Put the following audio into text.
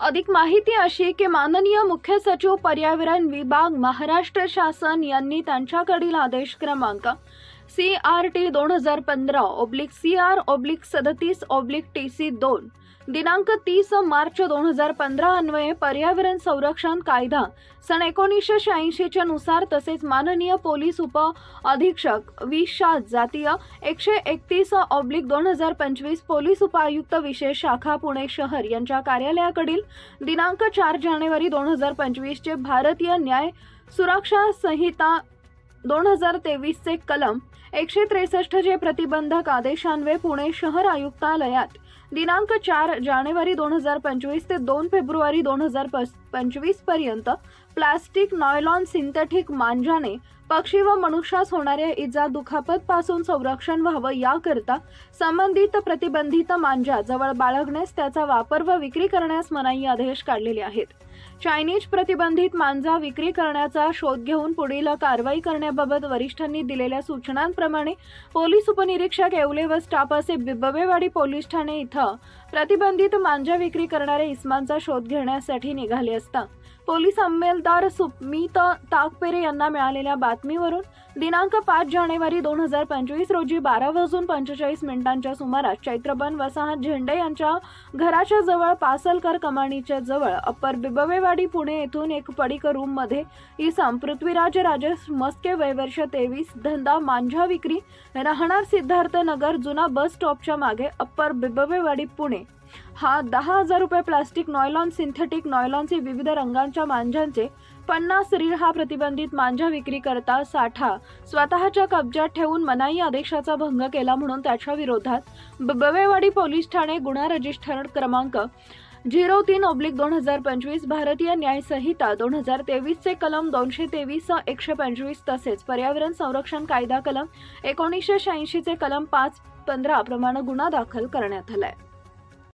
अधिक माहिती अशी की माननीय मुख्य सचिव पर्यावरण विभाग महाराष्ट्र शासन यांनी त्यांच्याकडील आदेश क्रमांक सी आर टी दोन हजार पंधरा ओब्लिक सी आर ओब्लिक सदतीस ओब्लिक टी सी दोन दिनांक तीस मार्च दोन हजार पंधरा अन्वये पर्यावरण संरक्षण कायदा. सन एकोणीसशे शहाऐंशीच्या नुसार तसेच माननीय पोलीस उप अधीक्षक विशाद जातीय एकशे एकतीस ऑब्लिक दोन हजार पंचवीस पोलीस उपायुक्त विशेष शाखा पुणे शहर यांच्या कार्यालयाकडील दिनांक चार जानेवारी दोन हजार पंचवीसचे भारतीय न्याय सुरक्षा संहिता दोन हजार तेवीसचे कलम एकशे त्रेसष्टचे प्रतिबंधक आदेशान्वये पुणे शहर आयुक्तालयात दिनांक चार जानेवारी दोन हजार पंचवीस ते दोन फेब्रुवारी दोन हजार पंचवीसपर्यंत प्लास्टिक नॉयलॉन सिंथेटिक मांजाने पक्षी व मनुष्यास होणाऱ्या इजा दुखापत पासून संरक्षण व्हावं याकरता संबंधित प्रतिबंधित मांजा जवळ बाळगण्यास त्याचा वापर व विक्री करण्यास मनाई आदेश काढलेले आहेत. चायनीज प्रतिबंधित मांजा विक्री करण्याचा शोध घेऊन पुढील कारवाई करण्याबाबत वरिष्ठांनी दिलेल्या सूचनांप्रमाणे पोलीस उपनिरीक्षक येवले व स्टाफ असे बिबवेवाडी पोलीस ठाणे इथं प्रतिबंधित मांजा विक्री करणाऱ्या इस्मांचा शोध घेण्यासाठी निघाले असता. पोलीस अंमलदार सुमित ताकपेरे यांना मिळालेल्या बातमीवरून दिनांक पाच जानेवारी दोन हजार पंचवीस रोजी बारा वाजून पंचेचाळीस मिनिटांच्या सुमारास चैत्रबन वसाहत झेंडे यांच्या घराच्या जवळ पासलकर कमानीच्या जवळ अप्पर बिबवेवाडी पुणे येथून एक पडीक रूममध्ये इसम पृथ्वीराज राजेश मस्के वयवर्ष तेवीस धंदा मांझा विक्री राहणार सिद्धार्थ नगर जुना बस स्टॉपच्या मागे अप्पर बिबवेवाडी पुणे हा दहा हजार रुपये प्लास्टिक नॉयलॉन सिंथेटिक नॉयलॉनचे विविध रंगांच्या मांजांचे पन्नास रील हा प्रतिबंधित मांजा विक्री करता साठा. स्वतःच्या कब्जात ठेवून मनाई आदेशाचा भंग केला म्हणून त्याच्या विरोधात बवेवाडी पोलीस ठाणे गुन्हा रजिस्टर क्रमांक झिरो तीन ऑब्लिक दोन हजार पंचवीस भारतीय न्याय संहिता दोन हजार तेवीसचे कलम दोनशे तेवीस एकशे पंचवीस तसेच पर्यावरण संरक्षण कायदा कलम एकोणीसशे शहाऐंशीचे कलम पाच पंधरा प्रमाणे गुन्हा दाखल करण्यात आलाय.